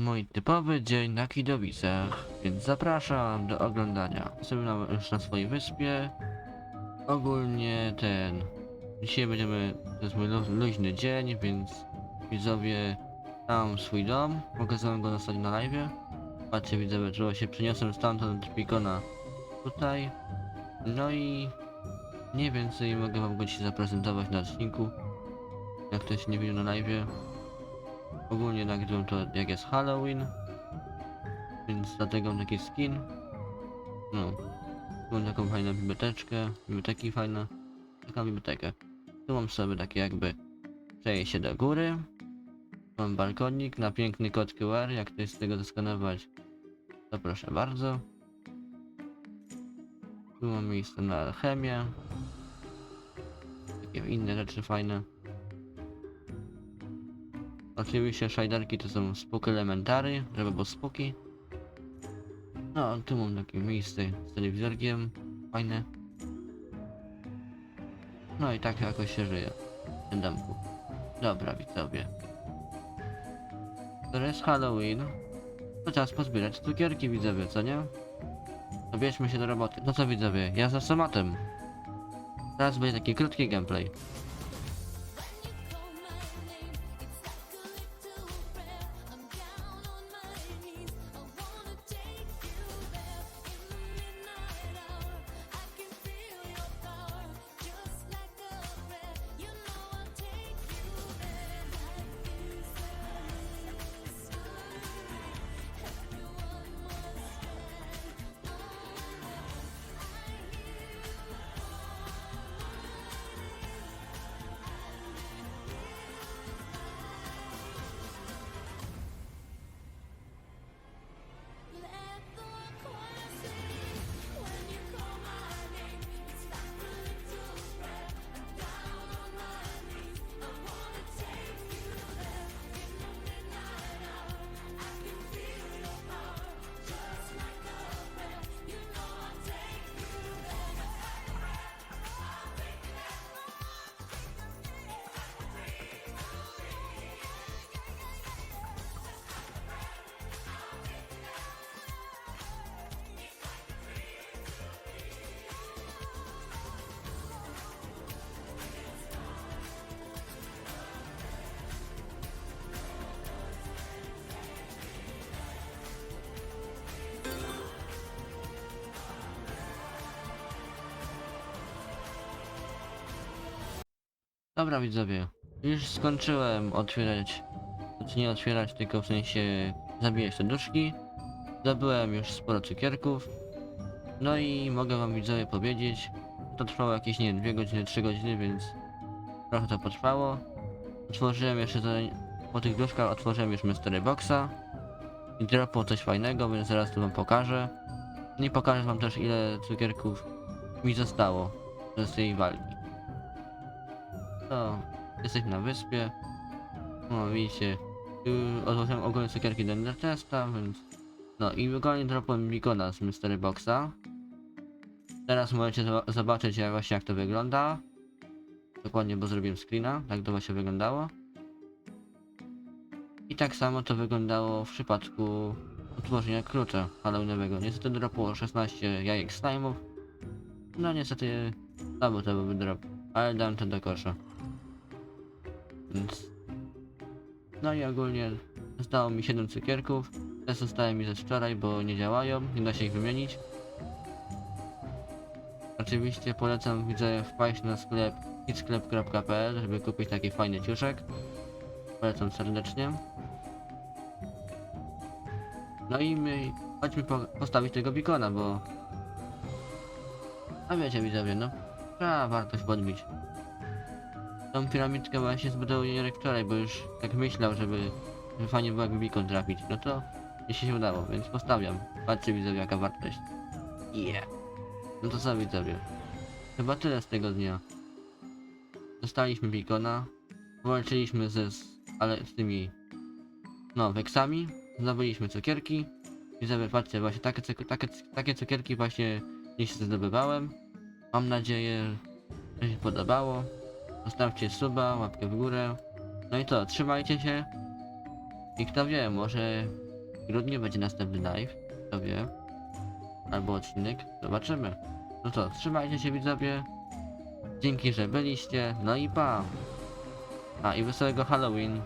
Mój typowy dzień na Kidowicach, więc zapraszam do oglądania. Jestem już na swojej wyspie. Ogólnie ten... Dzisiaj będziemy... To jest mój lu- luźny dzień, więc widzowie mam swój dom. Pokazałem go na stanie na live. Patrzcie widzowie, że się przeniosłem stamtąd Pikona tutaj. No i... Mniej więcej mogę wam go dzisiaj zaprezentować na odcinku. Jak ktoś nie widział na live. Ogólnie nagrywam to jak jest Halloween. Więc dlatego mam taki skin. No. Mam taką fajną biblioteczkę. Biblioteki fajna. Taką bibliotekę. Tu mam sobie takie jakby przejście do góry. Mam balkonik na piękny kod QR. Jak ktoś z tego zeskanować, to proszę bardzo. Tu mam miejsce na alchemię. Takie inne rzeczy fajne. Oczywiście szajdarki to są spółki elementary, żeby było spółki. No, tu mam takie miejsce z telewizorkiem, fajne. No i tak jakoś się żyje w tym domku. Dobra, widzowie. To jest Halloween. To czas pozbierać cukierki, widzowie, co nie? To się do roboty. No co, widzowie, ja za somatem. Teraz będzie taki krótki gameplay. Dobra widzowie, już skończyłem otwierać, znaczy nie otwierać, tylko w sensie zabijać te duszki. Zdobyłem już sporo cukierków. No i mogę wam widzowie powiedzieć, to trwało jakieś, nie wiem, 2 godziny, 3 godziny, więc trochę to potrwało. Otworzyłem jeszcze, po tych duszkach otworzyłem już Mystery Boxa. I dropło coś fajnego, więc zaraz to wam pokażę. No i pokażę wam też ile cukierków mi zostało z tej walki. To jesteśmy na wyspie. No widzicie, odłożyłem ogólnie cukierki do Testa, więc... No i ogólnie dropłem Bigona z Mystery Boxa. Teraz możecie zoba- zobaczyć jak właśnie jak to wygląda. Dokładnie, bo zrobiłem screena, tak to właśnie wyglądało. I tak samo to wyglądało w przypadku otworzenia klucza halloweenowego. Niestety dropło 16 jajek slime'ów. No niestety słabo to byłby drop, ale dam to do kosza. Więc... No i ogólnie zostało mi 7 cukierków. Te zostały mi ze wczoraj, bo nie działają, nie da się ich wymienić. Oczywiście polecam widzę wpaść na sklep hitsklep.pl, żeby kupić taki fajny ciuszek. Polecam serdecznie. No i my chodźmy po, postawić tego bikona, bo... A wiecie widzowie, no trzeba wartość podbić. Tą piramidkę właśnie zbudował Jarek wczoraj, bo już tak myślał, żeby, żeby fajnie było jakby beacon trafić. No to jeśli się udało, więc postawiam. Patrzcie widzowie jaka wartość. Yeah. No to co widzowie? Chyba tyle z tego dnia. Dostaliśmy beacona. Walczyliśmy ze, z, ale z tymi, no, weksami. Zdobyliśmy cukierki. Widzowie, patrzcie, właśnie takie, takie, takie cukierki właśnie dziś zdobywałem. Mam nadzieję, że się podobało. Zostawcie suba, łapkę w górę. No i to, trzymajcie się. I kto wie, może grudniu będzie następny live, kto wie. Albo odcinek, zobaczymy. No to, trzymajcie się widzowie. Dzięki, że byliście, no i pa! A i wesołego Halloween!